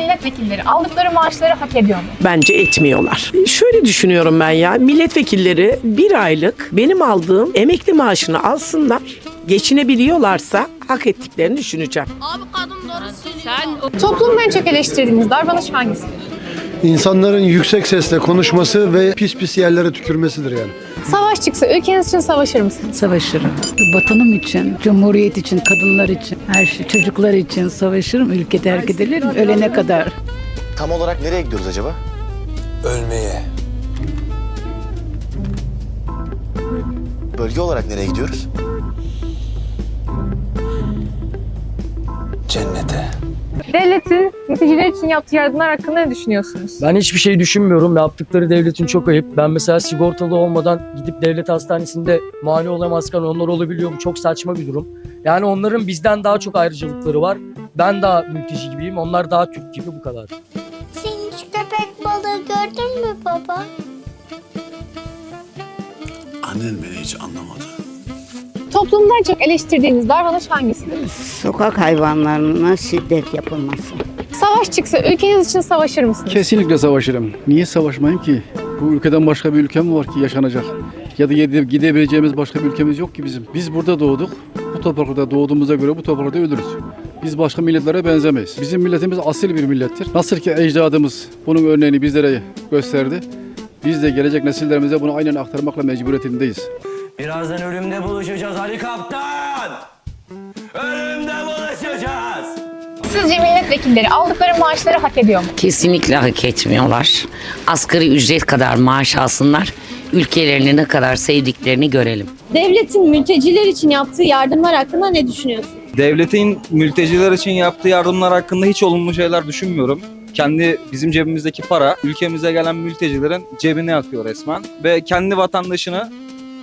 milletvekilleri aldıkları maaşları hak ediyor mu? Bence etmiyorlar. Şöyle düşünüyorum ben ya. Milletvekilleri bir aylık benim aldığım emekli maaşını alsınlar. Geçinebiliyorlarsa hak ettiklerini düşüneceğim. Toplumda en çok eleştirdiğiniz davranış hangisidir? İnsanların yüksek sesle konuşması ve pis pis yerlere tükürmesidir yani. Savaş çıksa ülkeniz için savaşır mısınız? Savaşırım. Vatanım için, cumhuriyet için, kadınlar için, her şey, çocuklar için savaşırım. Ülke terk edilirim ölene kadar. Tam olarak nereye gidiyoruz acaba? Ölmeye. Bölge olarak nereye gidiyoruz? Cennete. Devletin mülteciler için yaptığı yardımlar hakkında ne düşünüyorsunuz? Ben hiçbir şey düşünmüyorum. Yaptıkları devletin çok ayıp. Ben mesela sigortalı olmadan gidip devlet hastanesinde muayene olamazken onlar olabiliyor. Bu çok saçma bir durum. Yani onların bizden daha çok ayrıcalıkları var. Ben daha mülteci gibiyim. Onlar daha Türk gibi bu kadar. Sen hiç köpek balığı gördün mü baba? Annen beni hiç anlamadı. Toplumda en çok eleştirdiğiniz davranış hangisidir? Sokak hayvanlarına şiddet yapılması. Savaş çıksa ülkeniz için savaşır mısınız? Kesinlikle savaşırım. Niye savaşmayayım ki? Bu ülkeden başka bir ülke mi var ki yaşanacak? Ya da gide- gidebileceğimiz başka bir ülkemiz yok ki bizim. Biz burada doğduk. Bu topraklarda doğduğumuza göre bu topraklarda ölürüz. Biz başka milletlere benzemeyiz. Bizim milletimiz asil bir millettir. Nasıl ki ecdadımız bunun örneğini bizlere gösterdi. Biz de gelecek nesillerimize bunu aynen aktarmakla mecburiyetindeyiz. Birazdan ölümde buluşacağız Ali Kaptan. Ölümde buluşacağız. Sizce milletvekilleri aldıkları maaşları hak ediyor mu? Kesinlikle hak etmiyorlar. Asgari ücret kadar maaş alsınlar. Ülkelerini ne kadar sevdiklerini görelim. Devletin mülteciler için yaptığı yardımlar hakkında ne düşünüyorsun? Devletin mülteciler için yaptığı yardımlar hakkında hiç olumlu şeyler düşünmüyorum. Kendi bizim cebimizdeki para ülkemize gelen mültecilerin cebine akıyor resmen ve kendi vatandaşını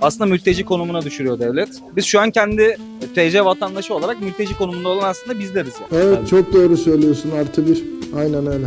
aslında mülteci konumuna düşürüyor devlet. Biz şu an kendi TC vatandaşı olarak mülteci konumunda olan aslında bizleriz yani. Evet çok doğru söylüyorsun artı bir. Aynen öyle.